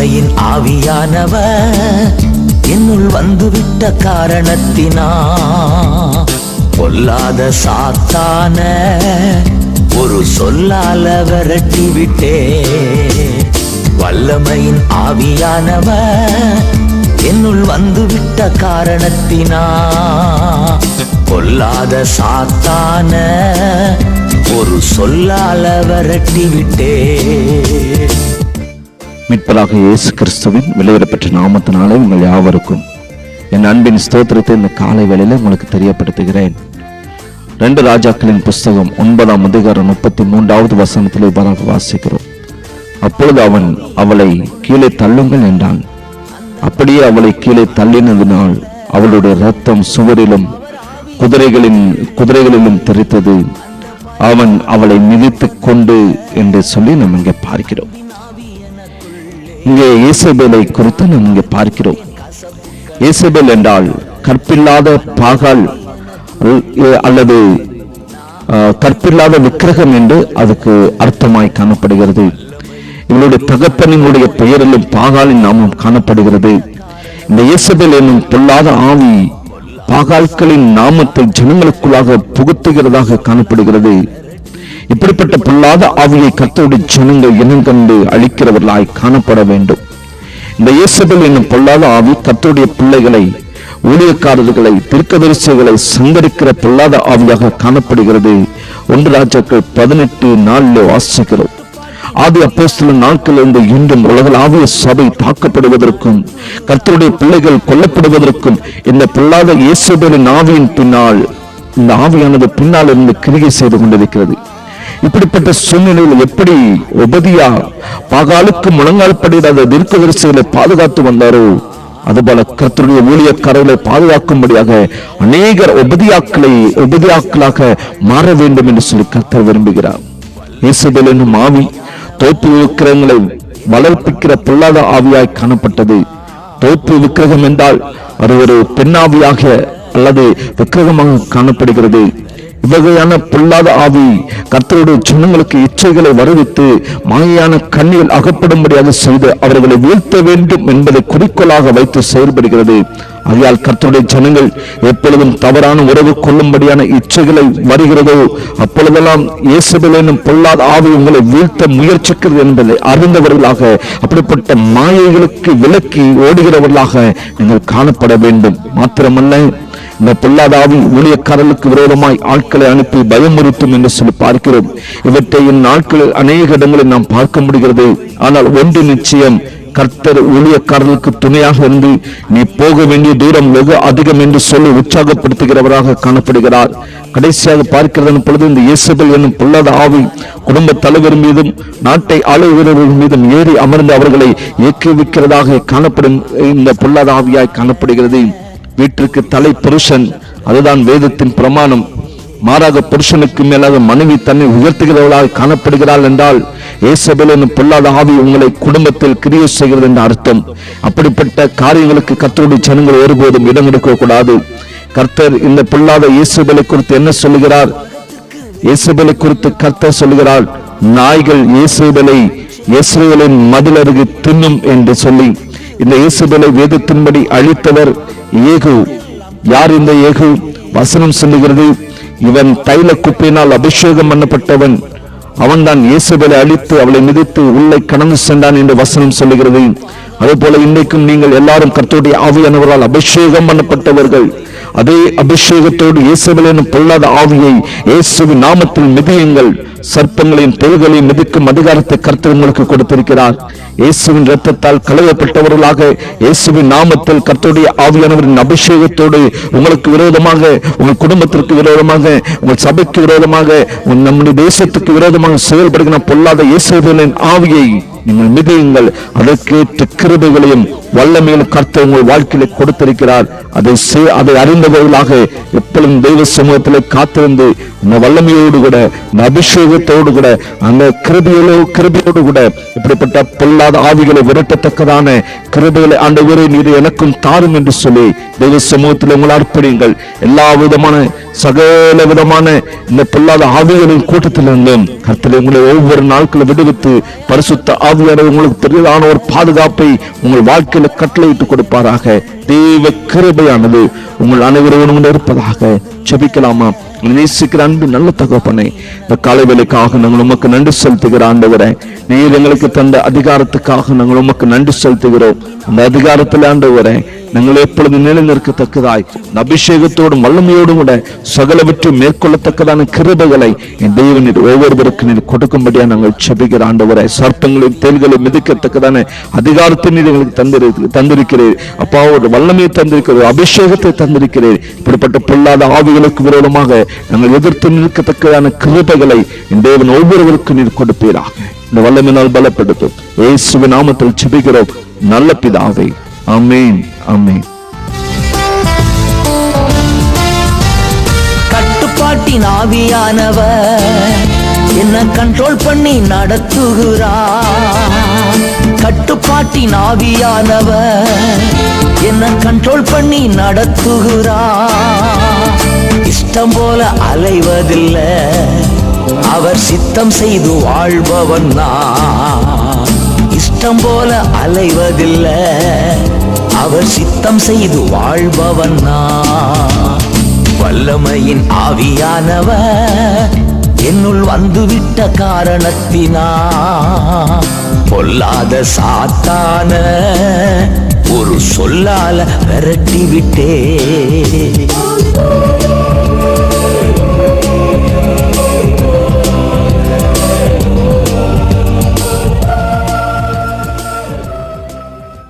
வல்லமையின் ஆவியானவ என்னுள் வந்துவிட்ட காரணத்தினா? பொல்லாத சாத்தான ஒரு சொல்லால விரட்டி விட்டே வல்லமையின் ஆவியானவ என்னுள் வந்துவிட்ட காரணத்தினா? பொல்லாத சாத்தான ஒரு சொல்லால விரட்டி விட்டே மீட்பராக இயேசு கிறிஸ்துவின் வெளியிடப்பட்ட நாமத்தினாலே உங்கள் யாவருக்கும் என் அன்பின் ஸ்தோத்திரத்தை இந்த காலை வேளையில் உங்களுக்கு தெரியப்படுத்துகிறேன். ரெண்டு ராஜாக்களின் புஸ்தகம் ஒன்பதாம் அதிகாரம் முப்பத்தி மூன்றாவது வசனத்தில் இவ்வாறாக வாசிக்கிறோம். அப்பொழுது அவன் அவளை கீழே தள்ளுங்கள் என்றான். அப்படியே அவளை கீழே தள்ளினதினால் அவளுடைய ரத்தம் சுவரிலும் குதிரைகளின் குதிரைகளிலும் தெரித்தது அவன் அவளை மிதித்து கொண்டு என்று சொல்லி நாம் இங்கே பார்க்கிறோம். இங்கே இயேசபேலை குறித்து நாம் இங்கே பார்க்கிறோம். இயேசபேல் என்றால் கற்பில்லாத பாகால் அல்லது கற்பில்லாத விக்கிரகம் என்று அதுக்கு அர்த்தமாய் காணப்படுகிறது. இவளுடைய தகப்பனினுடைய பெயரிலும் பாகாலின் நாமம் காணப்படுகிறது. இந்த இயேசபேல் என்னும் பொல்லாத ஆவி பாகால்களின் நாமத்தை ஜனங்களுக்குள்ளாக புகுத்துகிறதாக காணப்படுகிறது. இப்படிப்பட்ட பொல்லாத ஆவியை கத்தோடு ஜனங்கள் இனங்கண்டு அழிக்கிறவர்களாய் காணப்பட வேண்டும். இந்த இயேசபல் என்னும் பொல்லாத ஆவி கத்தோடைய பிள்ளைகளை ஊழியக்காரர்களை தீர்க்கதரிசிகளை சங்கரிக்கிற பொல்லாத ஆவியாக காணப்படுகிறது. ஒன்று ராஜாக்கள் பதினெட்டு நாளில் வாசிக்கிறோம். ஆதி அப்போஸ்தல நாட்களிலிருந்து இன்றும் உலகளாவிய சபை தாக்கப்படுவதற்கும் கர்த்தருடைய பிள்ளைகள் கொல்லப்படுவதற்கும் இந்த பொல்லாத இயேசுபேலின் ஆவியின் பின்னால் இந்த ஆவியானது பின்னால் இருந்து கிரிகை செய்து கொண்டிருக்கிறது. இப்படிப்பட்ட சூழ்நிலையில் எப்படி உபதியா பாகாலுக்கு முழங்கால் தீர்க்க வரிசைகளை பாதுகாத்து வந்தாரோ அதுபோல கர்த்தருடைய ஊழியக்காரர்களை பாதுகாக்கும்படியாக அநேகர் உபதியாக்களை உபதியாக்களாக மாற வேண்டும் என்று சொல்லி கர்த்தர் விரும்புகிறார். இயேசுதல் என்னும் ஆவி தோப்பு விக்கிரகங்களை வளர்ப்பிக்கிற பொல்லாத ஆவியாய் காணப்பட்டது. தோப்பு விக்கிரகம் என்றால் அது ஒரு பெண்ணாவியாக அல்லது விக்கிரகமாக காணப்படுகிறது. இவ்வகையான பொல்லாத ஆவி கர்த்தருடைய ஜனங்களுக்கு இச்சைகளை வருவித்து மாயான கண்ணியில் அகப்படும்படியாக செய்து அவர்களை வீழ்த்த வேண்டும் என்பதை குறிக்கோளாக வைத்து செயல்படுகிறது. ஆகையால் கர்த்தருடைய ஜனங்கள் எப்பொழுதும் தவறான உறவு கொள்ளும்படியான இச்சைகளை வருகிறதோ அப்பொழுதெல்லாம் இயேசுபில் என்னும் பொல்லாத ஆவி உங்களை வீழ்த்த முயற்சிக்கிறது என்பதை அறிந்தவர்களாக அப்படிப்பட்ட மாயைகளுக்கு விலக்கி ஓடுகிறவர்களாக நீங்கள் காணப்பட வேண்டும். மாத்திரமல்ல இந்த பொல்லாதாவி ஊழியக்காரர்களுக்கு விரோதமாய் ஆட்களை அனுப்பி பயமுறுத்தும் என்று சொல்லி பார்க்கிறோம். இவற்றை இந்நாட்களில் அநேக இடங்களில் நாம் பார்க்க முடிகிறது. ஆனால் ஒன்று நிச்சயம் கர்த்தர் ஊழியக்காரர்களுக்கு துணையாக இருந்து நீ போக வேண்டிய தூரம் வெகு அதிகம் என்று சொல்லி உற்சாகப்படுத்துகிறவராக காணப்படுகிறார். கடைசியாக பார்க்கிறதன் பொழுது இந்த இயேசுபல் என்னும் பொல்லாத ஆவி குடும்ப தலைவர் மீதும் நாட்டை ஆளுகிறவர்கள் மீதும் ஏறி அமர்ந்து அவர்களை ஏற்றுவிக்கிறதாக காணப்படும் இந்த பொல்லாத ஆவியாய் காணப்படுகிறது. வீட்டிற்கு தலை புருஷன். அதுதான் வேதத்தின் பிரமாணம். மாறாக புருஷனுக்கு மேலாக மனைவி தன்னை உயர்த்துகிறவளாக காணப்படுகிறாள் என்றால் ஏசபேல் என்னும் பொல்லாத ஆவி உங்களை குடும்பத்தில் கிரியை செய்கிறது என்ற அர்த்தம். அப்படிப்பட்ட காரியங்களுக்கு கர்த்தருடைய ஜனங்கள் ஒருபோதும் இடம் கொடுக்க கூடாது. கர்த்தர் இந்த பொல்லாத இயேசுபலை குறித்து என்ன சொல்லுகிறார்? இயேசுபலை குறித்து கர்த்தர் சொல்லுகிறார் நாய்கள் இயேசுபேலை மதில் மதிலருகு தின்னும் என்று சொல்லி இந்த இயேசுபலை வேதத்தின்படி அழித்தவர் ஏகு யார் இந்த ஏகு வசனம் சொல்லுகிறது இவன் தைல குப்பையினால் அபிஷேகம் பண்ணப்பட்டவன். அவன்தான் இயேசுபலை அழித்து அவளை மிதித்து உள்ளே கடந்து சென்றான் என்று வசனம் சொல்லுகிறது. அதுபோல இன்றைக்கும் நீங்கள் எல்லாரும் கர்த்தருடைய ஆவியானவரால் அபிஷேகம் பண்ணப்பட்டவர்கள். அதே அபிஷேகத்தோடு இயேசுவில் என்னும் பொல்லாத ஆவியை இயேசுவின் நாமத்தில் மிதியுங்கள். சர்ப்பங்களின் தேள்களை மிதிக்கும் அதிகாரத்தை கர்த்தர் உங்களுக்கு கொடுத்திருக்கிறார். இயேசுவின் ரத்தத்தால் கழுவப்பட்டவர்களாக இயேசுவின் நாமத்தில் கர்த்தருடைய ஆவியானவரின் அபிஷேகத்தோடு உங்களுக்கு விரோதமாக உங்கள் குடும்பத்திற்கு விரோதமாக உங்கள் சபைக்கு விரோதமாக நம்முடைய தேசத்துக்கு விரோதமாக செயல்படுகிற பொல்லாத இயேசுவின் ஆவியை நீங்கள் மிதியுங்கள் அதற்கேற்ற கிருபைகளையும் வல்லமையில் கர்த்தர் உங்கள் வாழ்க்கையில கொடுத்திருக்கிறார். அதை அதை அறிந்தவர்களாக எப்பொழுதும் தெய்வ சமூகத்தில் காத்திருந்து இந்த வல்லமையோடு கூட இந்த அபிஷேகத்தோடு கூட அந்த கிருபையோடு கிருபியோடு கூட இப்படிப்பட்ட பொல்லாத ஆவிகளை விரட்டத்தக்கதான கிருபைகளை ஆண்டவரே நீர் எனக்கும் தாரும் என்று சொல்லி தெய்வ சமூகத்தில் உங்களை அர்ப்பணிங்கள் எல்லா விதமான சகல விதமான இந்த பொல்லாத ஆவிகளின் கூட்டத்திலிருந்தும் கர்த்தரை உங்களை ஒவ்வொரு நாட்களும் விடுவித்து பரிசுத்த ஆவியானவர் உங்களுக்கு பெரிதான ஒரு பாதுகாப்பை உங்கள் வாழ்க்கையில கட்டளையிட்டு கொடுப்பாராக. தேவ கிருபையானது உங்கள் அனைவரும் இருப்பதாக செபிக்கலாமா நேசிக்கிற அன்பு நல்ல தகப்பனை. இந்த காலை வேலைக்காக நாங்கள் உமக்கு நன்றி செலுத்துகிற ஆண்டவரே. நீர் எங்களுக்கு தந்த அதிகாரத்துக்காக நாங்கள் உமக்கு நன்றி செலுத்துகிறோம். அந்த அதிகாரத்தில் ஆண்டவரே நாங்கள் எப்பொழுது நிலைநிற்கத்தக்கதாய் இந்த அபிஷேகத்தோடும் வல்லமையோடும் கூட சகலவற்றை மேற்கொள்ளத்தக்கதான கிருபைகளை என் தெய்வனீர் ஒவ்வொருவருக்கு நீர் கொடுக்கும்படியா நாங்கள் செபிக்கிற ஆண்டவரை. சர்ப்பங்களையும் தேல்களையும் மிதிக்கத்தக்கதான அதிகாரத்தை நீர் எங்களுக்கு தந்திரு தந்திருக்கிறீர். அப்பாவோட வல்லமையை தந்திருக்கிறீர் அபிஷேகத்தை தந்திருக்கிறீர். இப்படிப்பட்ட பொல்லாத ஆவிகளுக்கு விரோதமாக நாங்கள் எதிர்த்து நிற்கத்தக்கதான கிருபைகளை என் தேவன் ஒவ்வொருவருக்கும் நீர் கொடுப்பீராக. இந்த வல்லமினால் பலப்படுத்தும். இயேசுவின் நாமத்தில் சிபிக்கிறோம் நல்ல பிதாவே. அமேன் அமேன் கட்டுப்பாட்டின் ஆவியானவர் என்ன கண்ட்ரோல் பண்ணி நடத்துகிறார். கட்டுப்பாட்டின் ஆவியானவர் என்ன கண்ட்ரோல் பண்ணி நடத்துகிறார். இஷ்டம் போல அலைவதில்லை. அவர் சித்தம் செய்து வாழ்பவன் நான். இஷ்டம் போல அலைவதில்லை. அவர் சித்தம் செய்து வாழ்பவன் நான். வல்லமையின் ஆவியானவ என்னுள் வந்துவிட்ட காரணத்தினா பொல்லாத சாத்தான ஒரு சொல்லால விரட்டி விட்டே